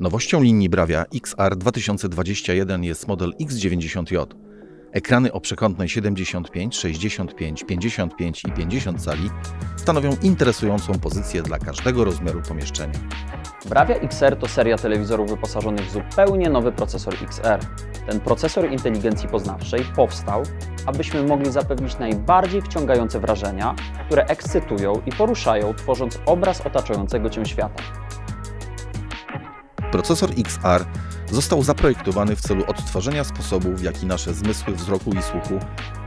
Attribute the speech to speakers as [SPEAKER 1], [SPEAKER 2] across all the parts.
[SPEAKER 1] Nowością linii Bravia XR 2021 jest model X90J. Ekrany o przekątnej 75, 65, 55 i 50 cali stanowią interesującą pozycję dla każdego rozmiaru pomieszczenia.
[SPEAKER 2] Bravia XR to seria telewizorów wyposażonych w zupełnie nowy procesor XR. Ten procesor inteligencji poznawczej powstał, abyśmy mogli zapewnić najbardziej wciągające wrażenia, które ekscytują i poruszają, tworząc obraz otaczającego Cię świata.
[SPEAKER 1] Procesor XR został zaprojektowany w celu odtworzenia sposobu, w jaki nasze zmysły wzroku i słuchu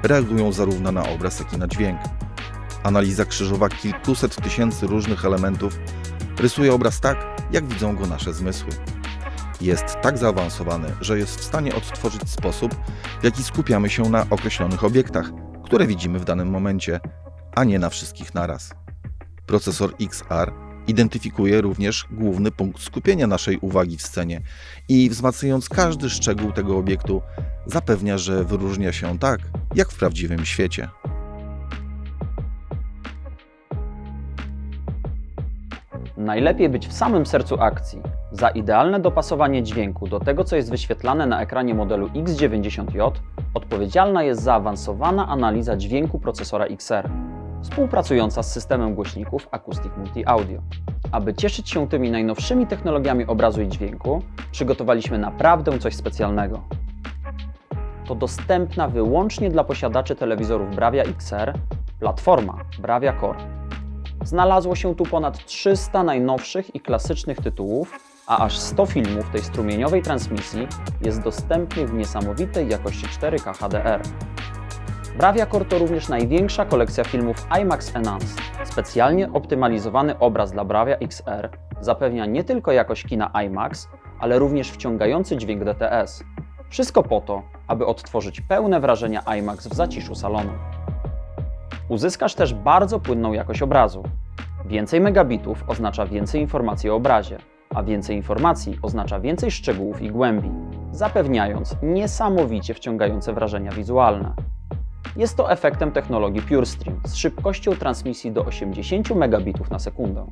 [SPEAKER 1] reagują zarówno na obraz, jak i na dźwięk. Analiza krzyżowa kilkuset tysięcy różnych elementów rysuje obraz tak, jak widzą go nasze zmysły. Jest tak zaawansowany, że jest w stanie odtworzyć sposób, w jaki skupiamy się na określonych obiektach, które widzimy w danym momencie, a nie na wszystkich naraz. Procesor XR identyfikuje również główny punkt skupienia naszej uwagi w scenie i wzmacniając każdy szczegół tego obiektu, zapewnia, że wyróżnia się tak, jak w prawdziwym świecie.
[SPEAKER 2] Najlepiej być w samym sercu akcji. Za idealne dopasowanie dźwięku do tego, co jest wyświetlane na ekranie modelu X90J, odpowiedzialna jest zaawansowana analiza dźwięku procesora XR, współpracująca z systemem głośników Acoustic Multi Audio. Aby cieszyć się tymi najnowszymi technologiami obrazu i dźwięku, przygotowaliśmy naprawdę coś specjalnego. To dostępna wyłącznie dla posiadaczy telewizorów Bravia XR platforma Bravia Core. Znalazło się tu ponad 300 najnowszych i klasycznych tytułów, a aż 100 filmów tej strumieniowej transmisji jest dostępnych w niesamowitej jakości 4K HDR. Bravia Core to również największa kolekcja filmów IMAX Enhanced. Specjalnie optymalizowany obraz dla Bravia XR zapewnia nie tylko jakość kina IMAX, ale również wciągający dźwięk DTS. Wszystko po to, aby odtworzyć pełne wrażenia IMAX w zaciszu salonu. Uzyskasz też bardzo płynną jakość obrazu. Więcej megabitów oznacza więcej informacji o obrazie, a więcej informacji oznacza więcej szczegółów i głębi, zapewniając niesamowicie wciągające wrażenia wizualne. Jest to efektem technologii PureStream z szybkością transmisji do 80 megabitów na sekundę.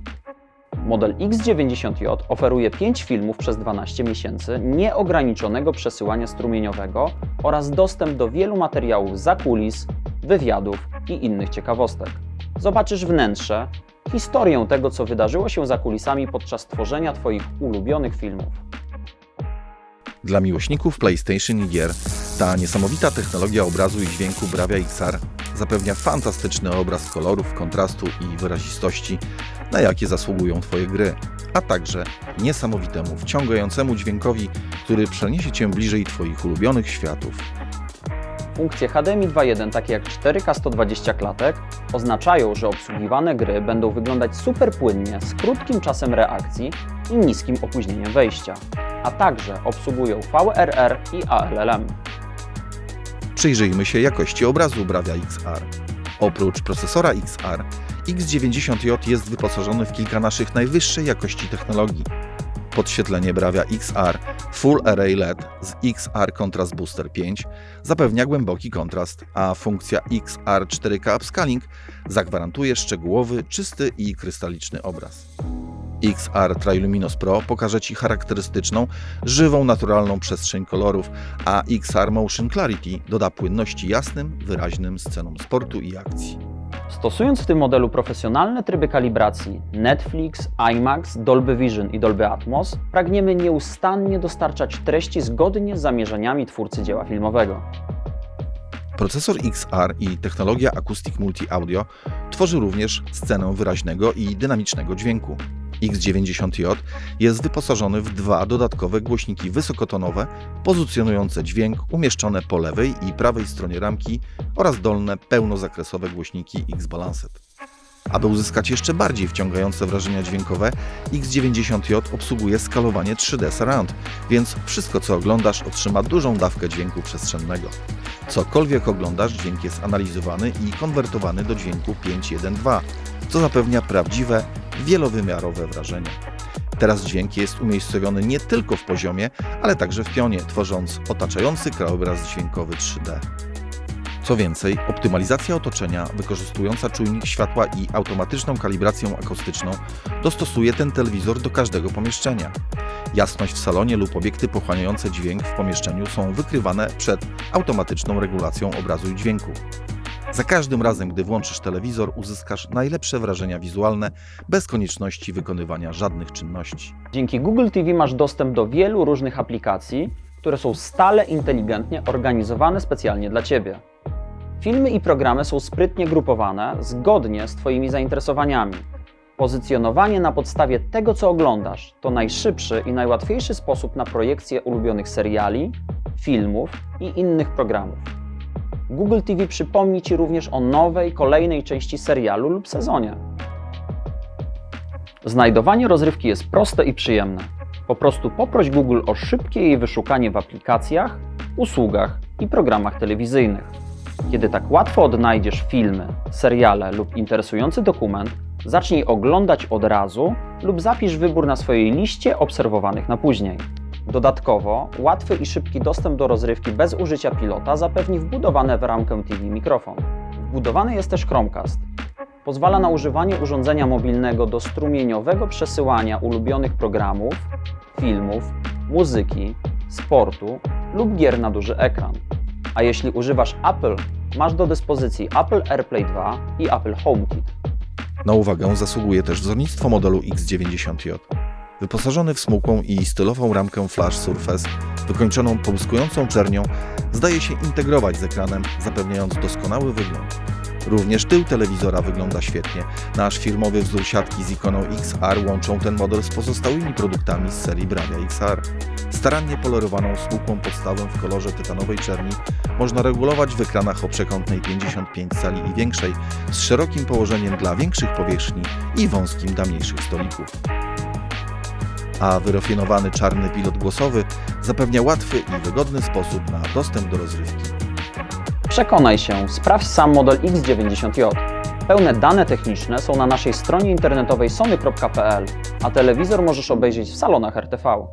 [SPEAKER 2] Model X90J oferuje 5 filmów przez 12 miesięcy nieograniczonego przesyłania strumieniowego oraz dostęp do wielu materiałów za kulis, wywiadów i innych ciekawostek. Zobaczysz wnętrze, historię tego, co wydarzyło się za kulisami podczas tworzenia Twoich ulubionych filmów.
[SPEAKER 1] Dla miłośników PlayStation i gier ta niesamowita technologia obrazu i dźwięku Bravia XR zapewnia fantastyczny obraz kolorów, kontrastu i wyrazistości, na jakie zasługują Twoje gry, a także niesamowitemu, wciągającemu dźwiękowi, który przeniesie Cię bliżej Twoich ulubionych światów.
[SPEAKER 2] Funkcje HDMI 2.1, takie jak 4K 120 klatek, oznaczają, że obsługiwane gry będą wyglądać super płynnie, z krótkim czasem reakcji i niskim opóźnieniem wejścia, a także obsługują VRR i ALLM.
[SPEAKER 1] Przyjrzyjmy się jakości obrazu Bravia XR. Oprócz procesora XR, X90J jest wyposażony w kilka naszych najwyższej jakości technologii. Podświetlenie Bravia XR Full Array LED z XR Contrast Booster 5 zapewnia głęboki kontrast, a funkcja XR 4K Upscaling zagwarantuje szczegółowy, czysty i krystaliczny obraz. XR Triluminos Pro pokaże Ci charakterystyczną, żywą, naturalną przestrzeń kolorów, a XR Motion Clarity doda płynności jasnym, wyraźnym scenom sportu i akcji.
[SPEAKER 2] Stosując w tym modelu profesjonalne tryby kalibracji Netflix, IMAX, Dolby Vision i Dolby Atmos, pragniemy nieustannie dostarczać treści zgodnie z zamierzeniami twórcy dzieła filmowego.
[SPEAKER 1] Procesor XR i technologia Acoustic Multi Audio tworzy również scenę wyraźnego i dynamicznego dźwięku. X90J jest wyposażony w dwa dodatkowe głośniki wysokotonowe, pozycjonujące dźwięk umieszczone po lewej i prawej stronie ramki oraz dolne pełnozakresowe głośniki X-Balanced. Aby uzyskać jeszcze bardziej wciągające wrażenia dźwiękowe, X90J obsługuje skalowanie 3D Surround, więc wszystko co oglądasz otrzyma dużą dawkę dźwięku przestrzennego. Cokolwiek oglądasz, dźwięk jest analizowany i konwertowany do dźwięku 5.1.2, co zapewnia prawdziwe, wielowymiarowe wrażenie. Teraz dźwięk jest umiejscowiony nie tylko w poziomie, ale także w pionie, tworząc otaczający krajobraz dźwiękowy 3D. Co więcej, optymalizacja otoczenia wykorzystująca czujnik światła i automatyczną kalibrację akustyczną dostosuje ten telewizor do każdego pomieszczenia. Jasność w salonie lub obiekty pochłaniające dźwięk w pomieszczeniu są wykrywane przed automatyczną regulacją obrazu i dźwięku. Za każdym razem, gdy włączysz telewizor, uzyskasz najlepsze wrażenia wizualne bez konieczności wykonywania żadnych czynności.
[SPEAKER 2] Dzięki Google TV masz dostęp do wielu różnych aplikacji, które są stale inteligentnie organizowane specjalnie dla Ciebie. Filmy i programy są sprytnie grupowane zgodnie z Twoimi zainteresowaniami. Pozycjonowanie na podstawie tego, co oglądasz, to najszybszy i najłatwiejszy sposób na projekcję ulubionych seriali, filmów i innych programów. Google TV przypomni Ci również o nowej, kolejnej części serialu lub sezonie. Znajdowanie rozrywki jest proste i przyjemne. Po prostu poproś Google o szybkie jej wyszukanie w aplikacjach, usługach i programach telewizyjnych. Kiedy tak łatwo odnajdziesz filmy, seriale lub interesujący dokument, zacznij oglądać od razu lub zapisz wybór na swojej liście obserwowanych na później. Dodatkowo, łatwy i szybki dostęp do rozrywki bez użycia pilota zapewni wbudowane w ramkę TV mikrofon. Wbudowany jest też Chromecast, pozwala na używanie urządzenia mobilnego do strumieniowego przesyłania ulubionych programów, filmów, muzyki, sportu lub gier na duży ekran. A jeśli używasz Apple, masz do dyspozycji Apple AirPlay 2 i Apple HomeKit.
[SPEAKER 1] Na uwagę zasługuje też wzornictwo modelu X90J. Wyposażony w smukłą i stylową ramkę Flash Surface, wykończoną połyskującą czernią, zdaje się integrować z ekranem, zapewniając doskonały wygląd. Również tył telewizora wygląda świetnie. Nasz firmowy wzór siatki z ikoną XR łączą ten model z pozostałymi produktami z serii Bravia XR. Starannie polerowaną smukłą podstawę w kolorze tytanowej czerni można regulować w ekranach o przekątnej 55 cali i większej, z szerokim położeniem dla większych powierzchni i wąskim dla mniejszych stolików. A wyrafinowany czarny pilot głosowy zapewnia łatwy i wygodny sposób na dostęp do rozrywki.
[SPEAKER 2] Przekonaj się, sprawdź sam model X90J. Pełne dane techniczne są na naszej stronie internetowej sony.pl, a telewizor możesz obejrzeć w salonach RTV.